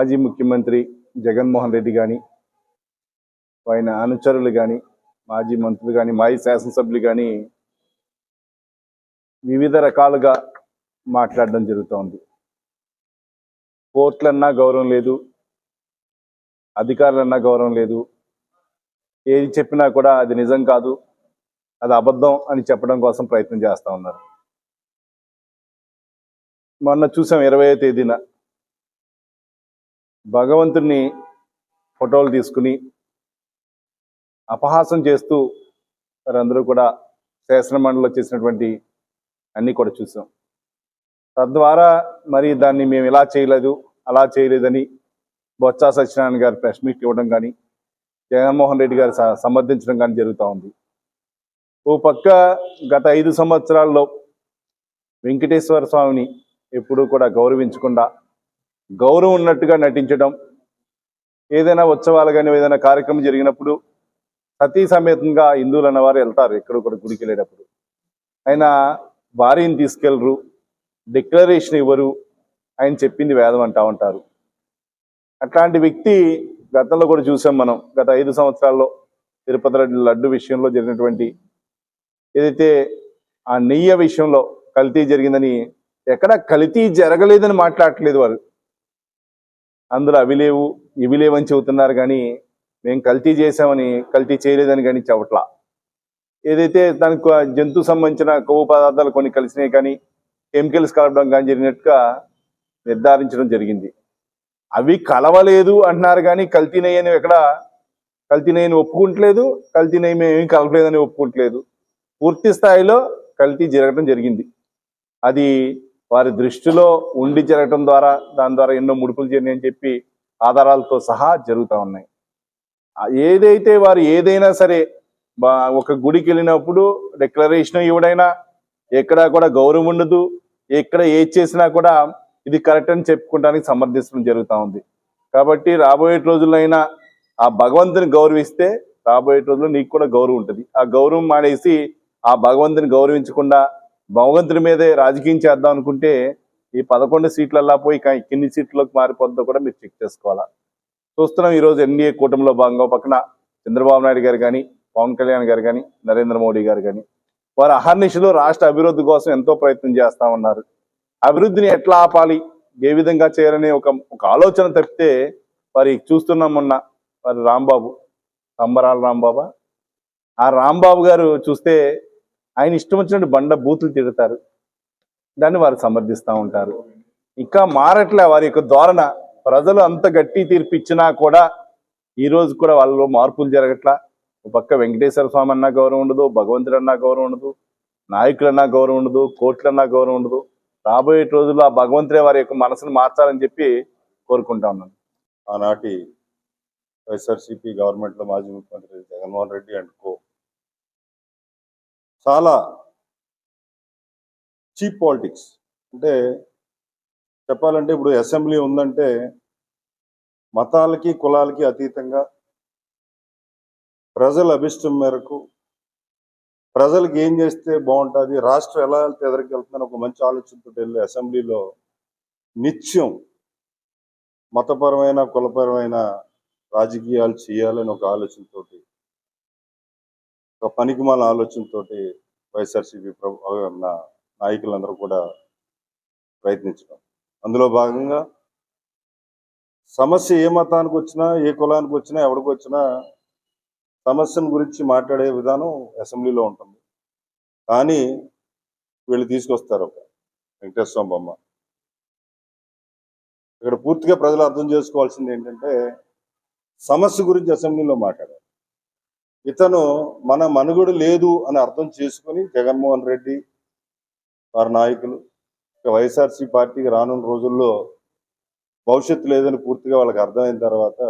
మాజీ ముఖ్యమంత్రి జగన్మోహన్ రెడ్డి కానీ ఆయన అనుచరులు కానీ మాజీ మంత్రులు కానీ మాజీ శాసనసభ్యులు కానీ వివిధ రకాలుగా మాట్లాడడం జరుగుతోంది. కోర్టులన్నా గౌరవం లేదు అధికారులన్నా గౌరవం లేదు. ఏది చెప్పినా కూడా అది నిజం కాదు అది అబద్ధం అని చెప్పడం కోసం ప్రయత్నం చేస్తూ ఉన్నారు. మొన్న చూసాం ఇరవై తేదీన భగవంతుని ఫోటోలు తీసుకుని అపహాసం చేస్తూ వారందరూ కూడా శాసనమండలిలో చేసినటువంటి అన్నీ కూడా చూసాం. తద్వారా మరి దాన్ని మేము ఇలా చేయలేదు అలా చేయలేదని బొత్స సత్యనారాయణ గారు ప్రెస్ మీట్ ఇవ్వడం కానీ జగన్మోహన్ రెడ్డి గారు స- సమర్థించడం కానీ జరుగుతూ ఉంది. ఓ పక్క గత ఐదు సంవత్సరాల్లో వెంకటేశ్వర స్వామిని ఎప్పుడూ కూడా గౌరవించకుండా గౌరవం ఉన్నట్టుగా నటించడం ఏదైనా ఉత్సవాలు కానీ ఏదైనా కార్యక్రమం జరిగినప్పుడు సతీ సమేతంగా హిందువులు అన్నవారు వెళ్తారు ఎక్కడొక్కడ గుడికి వెళ్ళేటప్పుడు. ఆయన భార్యని తీసుకెళ్ళరు డిక్లరేషన్ ఇవ్వరు ఆయన చెప్పింది వేదం అంటా ఉంటారు. అట్లాంటి వ్యక్తి గతంలో కూడా చూసాం మనం గత ఐదు సంవత్సరాల్లో తిరుపతి లడ్డు- లడ్డు విషయంలో జరిగినటువంటి ఏదైతే ఆ నెయ్య విషయంలో కల్తీ జరిగిందని ఎక్కడ కల్తీ జరగలేదని మాట్లాడట్లేదు వారు. అందులో అవి లేవు ఇవి లేవని చెబుతున్నారు కానీ మేము కల్తీ చేసామని కల్తీ చేయలేదని కానీ చెప్పట్లా ఏదైతే దానికి జంతువు జంతు సంబంధించిన కొవ్వు పదార్థాలు కొన్ని కలిసినాయి కానీ కెమికల్స్ కలపడం కానీ జరిగినట్టుగా నిర్ధారించడం జరిగింది. అవి కలవలేదు అంటున్నారు కానీ కల్తీ నెయ్యి ఎక్కడ కల్తీ ఒప్పుకుంటలేదు కల్తీ నెయ్యి మేము ఏం కలపలేదని ఒప్పుకుంటలేదు. పూర్తి స్థాయిలో కల్తీ జరగడం జరిగింది. అది వారి దృష్టిలో ఉండి జరగటం ద్వారా దాని ద్వారా ఎన్నో ముడుపులు జరిగాయని చెప్పి ఆధారాలతో సహా జరుగుతూ ఉన్నాయి. ఏదైతే వారు ఏదైనా సరే ఒక గుడికి వెళ్ళినప్పుడు డిక్లరేషన్ ఇవ్వడైనా ఎక్కడా కూడా గౌరవం ఉండదు. ఎక్కడ ఏది చేసినా కూడా ఇది కరెక్ట్ అని చెప్పుకోవడానికి సమర్థించడం జరుగుతూ ఉంది. కాబట్టి రాబోయే రోజులైనా ఆ భగవంతుని గౌరవిస్తే రాబోయే రోజుల్లో నీకు కూడా గౌరవం ఉంటుంది. ఆ గౌరవం మానేసి ఆ భగవంతుని గౌరవించకుండా భగవంతుడి మీదే రాజకీయం చేద్దాం అనుకుంటే ఈ పదకొండు సీట్లల్లా పోయి ఎన్ని సీట్లకు మారిపోతుందో కూడా మీరు చెక్ చేసుకోవాలా? చూస్తున్నాం ఈరోజు ఎన్డీఏ కూటమిలో భాగంగా పక్కన చంద్రబాబు నాయుడు గారు కానీ పవన్ కళ్యాణ్ గారు కానీ నరేంద్ర మోడీ గారు కానీ వారు అహర్నిశలు రాష్ట్ర అభివృద్ధి కోసం ఎంతో ప్రయత్నం చేస్తా ఉన్నారు. అభివృద్ధిని ఎట్లా ఆపాలి? ఏ విధంగా చేయాలనే ఒక ఒక ఆలోచన తప్పితే వారి చూస్తున్నాం మొన్న వారి రాంబాబు సంబరాల రాంబాబా. ఆ రాంబాబు గారు చూస్తే ఆయన ఇష్టం వచ్చినట్టు బండ బూతులు తిడతారు. దాన్ని వారు సమర్థిస్తూ ఉంటారు. ఇంకా మారట్లే వారి యొక్క ధోరణ. ప్రజలు అంత గట్టి తీర్పు ఇచ్చినా కూడా ఈ రోజు కూడా వాళ్ళలో మార్పులు జరగట్లా. ఒక పక్క వెంకటేశ్వర స్వామి అన్నా గౌరవం ఉండదు భగవంతుడు అన్నా గౌరవం ఉండదు నాయకులన్నా గౌరవం ఉండదు కోట్లన్నా గౌరవం ఉండదు. రాబోయే రోజుల్లో ఆ భగవంతుడే వారి యొక్క మనసును మార్చాలని చెప్పి కోరుకుంటా ఉన్నాను. ఆనాటి వైఎస్ఆర్సీపీ గవర్నమెంట్లో మాజీ ముఖ్యమంత్రి జగన్మోహన్ రెడ్డి అండ్ కో చాలా చీప్ పాలిటిక్స్. అంటే చెప్పాలంటే ఇప్పుడు అసెంబ్లీ ఉందంటే మతాలకి కులాలకి అతీతంగా ప్రజల అభిష్టం మేరకు ప్రజలకు ఏం చేస్తే బాగుంటుంది రాష్ట్రం ఎలా వెళ్తే ఎదరికి వెళ్తుందని ఒక మంచి ఆలోచనతో వెళ్ళి అసెంబ్లీలో నిత్యం మతపరమైన కులపరమైన రాజకీయాలు చేయాలని ఒక ఆలోచనతోటి ఒక పనికిమాల ఆలోచనతోటి వైఎస్ఆర్సీపీ ప్రభు నా నాయకులందరూ కూడా ప్రయత్నించడం. అందులో భాగంగా సమస్య ఏ మతానికి వచ్చినా ఏ కులానికి వచ్చినా ఎవరికి వచ్చినా సమస్యను గురించి మాట్లాడే విధానం అసెంబ్లీలో ఉంటుంది. కానీ వీళ్ళు తీసుకొస్తారు ఒక వెంకటేశ్వర బొమ్మ ఇక్కడ పూర్తిగా ప్రజలు అర్థం చేసుకోవాల్సింది ఏంటంటే సమస్య గురించి అసెంబ్లీలో మాట్లాడారు. ఇతను మన మనుగడు లేదు అని అర్థం చేసుకుని జగన్మోహన్ రెడ్డి వారి నాయకులు వైఎస్ఆర్సీ పార్టీకి రానున్న రోజుల్లో భవిష్యత్తు లేదని పూర్తిగా వాళ్ళకి అర్థమైన తర్వాత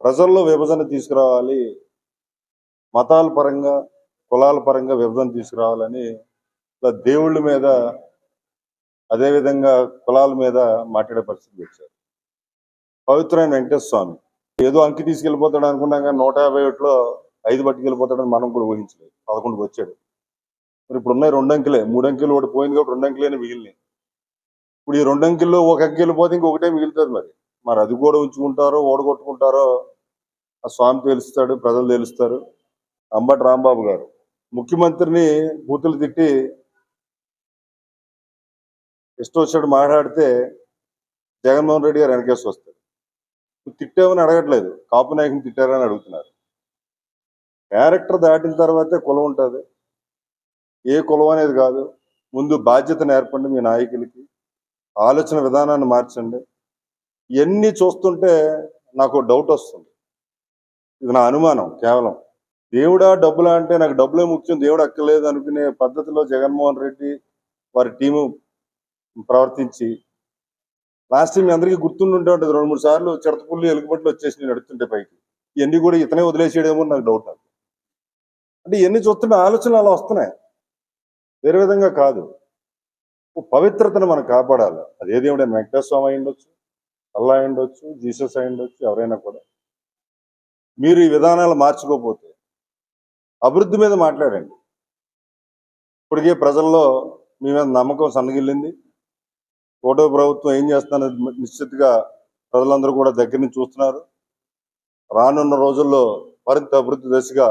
ప్రజల్లో విభజన తీసుకురావాలి మతాల పరంగా కులాల పరంగా విభజన తీసుకురావాలని ఇలా దేవుళ్ళ మీద అదేవిధంగా కులాల మీద మాట్లాడే పరిస్థితి వచ్చారు పవిత్రమైన వెంకటేశ్వర స్వామి. ఏదో అంకి తీసుకెళ్ళిపోతాడు అనుకున్నాం కానీ నూట యాభై ఒకటిలో ఐదు పట్టుకెళ్ళిపోతాడని మనం కూడా ఊహించలేదు. పదకొండుకి వచ్చాడు. మరి ఇప్పుడు ఉన్నాయి రెండు అంకెలే. మూడు అంకెలు ఒకటి పోయింది కాబట్టి రెండు అంకెలే మిగిలినాయి. ఇప్పుడు ఈ రెండు అంకెల్లో ఒక అంకె వెళ్ళిపోతే ఇంకొకటే మిగులుతుంది మరి. మరి అది కూడా ఉంచుకుంటారో ఓడగొట్టుకుంటారో ఆ స్వామి తెలుస్తాడు ప్రజలు తెలుస్తారు. అంబటి రాంబాబు గారు ముఖ్యమంత్రిని బూతులు తిట్టి ఇష్టం వచ్చినట్టు మాట్లాడితే జగన్మోహన్ రెడ్డి గారు వెనకేసి వస్తారు. నువ్వు తిట్టావని అడగట్లేదు. కాపు నాయకుని తిట్టారని అడుగుతున్నారు. క్యారెక్టర్ దాటిన తర్వాతే కులం ఉంటుంది. ఏ కులం అనేది కాదు. ముందు బాధ్యతను ఏర్పండి మీ నాయకులకి. ఆలోచన విధానాన్ని మార్చండి. ఇవన్నీ చూస్తుంటే నాకు డౌట్ వస్తుంది. ఇది నా అనుమానం కేవలం. దేవుడా డబ్బులా అంటే నాకు డబ్బులే ముఖ్యం. దేవుడు అక్కర్లేదు అనుకునే పద్ధతిలో జగన్మోహన్ రెడ్డి వారి టీము ప్రవర్తించి లాస్ట్ టైం మీ అందరికీ గుర్తుండి ఉంటుంది. రెండు మూడు సార్లు చిడతపుల్లి ఎలుగుబట్లు వచ్చేసి నేను నడుస్తుంటే పైకి. ఇవన్నీ కూడా ఇతనే వదిలేసేయడేమో నాకు డౌట్ నాకు. అంటే ఇవన్నీ చూస్తుంటే ఆలోచనలు అలా వస్తున్నాయి. వేరే విధంగా కాదు. ఓ పవిత్రతను మనం కాపాడాలి. అదే దేవుడైనా వెంకటేశ్వర అయి ఉండొచ్చు అల్లా అయి ఉండొచ్చు జీసస్ అయి ఉండొచ్చు ఎవరైనా కూడా. మీరు ఈ విధానాలు మార్చుకోకపోతే అభివృద్ధి మీద మాట్లాడండి. ఇప్పటికే ప్రజల్లో మీ మీద నమ్మకం సన్నగిల్లింది. ఓటో ప్రభుత్వం ఏం చేస్తున్నది నిశ్చితగా ప్రజలందరూ కూడా దగ్గర నుంచి చూస్తున్నారు. రానున్న రోజుల్లో మరింత అభివృద్ధి దశగా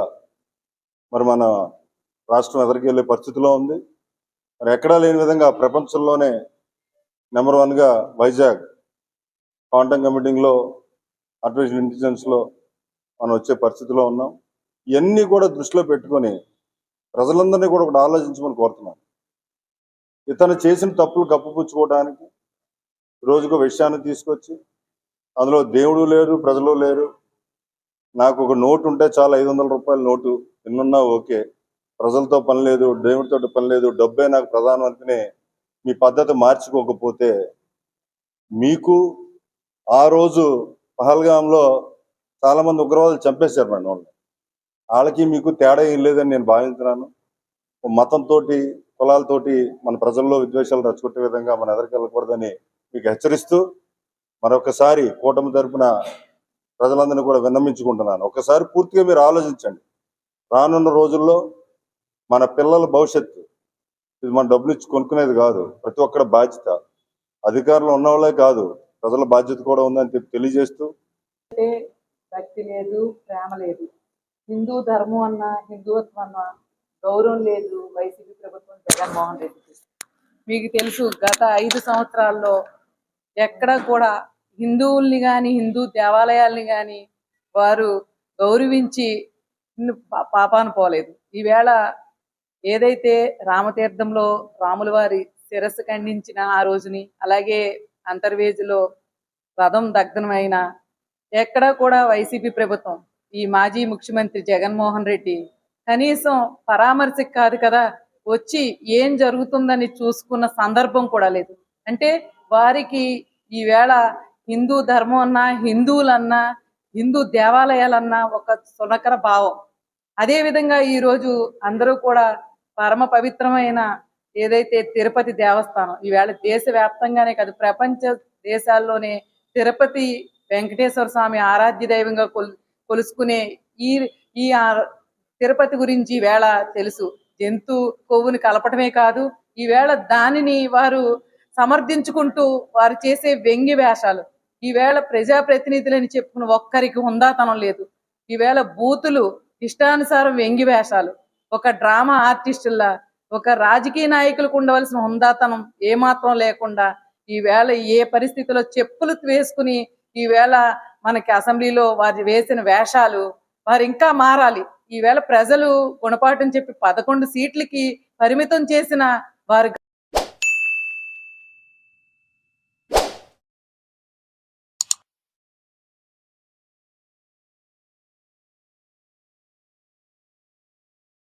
మరి మన రాష్ట్రం ఎదరికెళ్ళే పరిస్థితిలో ఉంది. మరి ఎక్కడా లేని విధంగా ప్రపంచంలోనే నెంబర్ వన్గా వైజాగ్ క్వాంటమ్ కమిటింగ్లో ఆర్టిఫిషియల్ ఇంటెలిజెన్స్లో మనం వచ్చే పరిస్థితిలో ఉన్నాం. ఇవన్నీ కూడా దృష్టిలో పెట్టుకొని ప్రజలందరినీ కూడా ఒకటి ఆలోచించమని కోరుతున్నాం. ఇతను చేసిన తప్పులు కప్పుపుచ్చుకోవడానికి రోజుకు విషయాన్ని తీసుకొచ్చి అందులో దేవుడు లేరు ప్రజలు లేరు. నాకు ఒక నోటు ఉంటే చాలా ఐదు వందల రూపాయల నోటు. ఎన్నున్నా ఓకే. ప్రజలతో పని లేదు దేవుడితో పని లేదు. డబ్బే నాకు ప్రధానం అనుకునే మీ పద్ధతి మార్చుకోకపోతే మీకు ఆ రోజు పహల్గాంలో చాలా మంది ఉగ్రవాదులు చంపేశారు మేడం వాళ్ళని వాళ్ళకి మీకు తేడా ఏం లేదని నేను భావించినాను. మతంతో కులాలతోటి మన ప్రజల్లో విద్వేషాలు రచ్చగొట్టే విధంగా మన ఎదరికెళ్ళకూడదని మీకు హెచ్చరిస్తూ మరొకసారి కూటమి తరపున ప్రజలందరినీ కూడా విన్నమించుకుంటున్నాను ఒకసారి పూర్తిగా మీరు ఆలోచించండి. రానున్న రోజుల్లో మన పిల్లల భవిష్యత్తు ఇది మన డబ్బులు ఇచ్చి కొనుక్కునేది కాదు ప్రతి ఒక్కరి బాధ్యత. అధికారంలో ఉన్న వాళ్ళే కాదు ప్రజల బాధ్యత కూడా ఉందని చెప్పి తెలియజేస్తూ భక్తి లేదు ప్రేమ లేదు. హిందూ ధర్మం అన్న హిందుత్వం అన్న గౌరవం లేదు వైసీపీ ప్రభుత్వం జగన్మోహన్ రెడ్డికి మీకు తెలుసు గత ఐదు సంవత్సరాల్లో ఎక్కడ కూడా హిందువుల్ని కానీ హిందూ దేవాలయాల్ని కానీ వారు గౌరవించి పాపాను పా- పోలేదు. ఈవేళ ఏదైతే రామతీర్థంలో రాముల వారి శిరస్సు ఖండించిన ఆ రోజుని అలాగే అంతర్వేదిలో రథం దగ్ధనమైన ఎక్కడా కూడా వైసీపీ ప్రభుత్వం ఈ మాజీ ముఖ్యమంత్రి జగన్మోహన్ రెడ్డి కనీసం పరామర్శకు కాదు కదా వచ్చి ఏం జరుగుతుందని చూసుకున్న సందర్భం కూడా లేదు. అంటే వారికి ఈవేళ హిందూ ధర్మం అన్నా హిందువులన్నా హిందూ దేవాలయాలన్నా ఒక సునకర భావం. అదే విధంగా ఈరోజు అందరూ కూడా పరమ పవిత్రమైన ఏదైతే తిరుపతి దేవస్థానం ఈవేళ దేశవ్యాప్తంగానే కాదు ప్రపంచ దేశాల్లోనే తిరుపతి వెంకటేశ్వర స్వామి ఆరాధ్య దైవంగా కొలు కొలుసుకునే ఈ ఈ తిరుపతి గురించి వేళ తెలుసు. జంతు కొవ్వుని కలపటమే కాదు ఈవేళ దానిని వారు సమర్థించుకుంటూ వారు చేసే వ్యంగ్య వేషాలు. ఈవేళ ప్రజాప్రతినిధులని చెప్పుకున్న ఒక్కరికి హుందాతనం లేదు. ఈవేళ బూతులు ఇష్టానుసారం వ్యంగ్య వేషాలు. ఒక డ్రామా ఆర్టిస్టుల్లా ఒక రాజకీయ నాయకులకు ఉండవలసిన హుందాతనం ఏమాత్రం లేకుండా ఈవేళ ఏ పరిస్థితిలో చెప్పులు వేసుకుని ఈవేళ మనకి అసెంబ్లీలో వారు వేసిన వేషాలు వారు ఇంకా మారాలి. ఈవేళ ప్రజలు గుణపాఠం చెప్పి పదకొండు సీట్లకి పరిమితం చేసిన వారు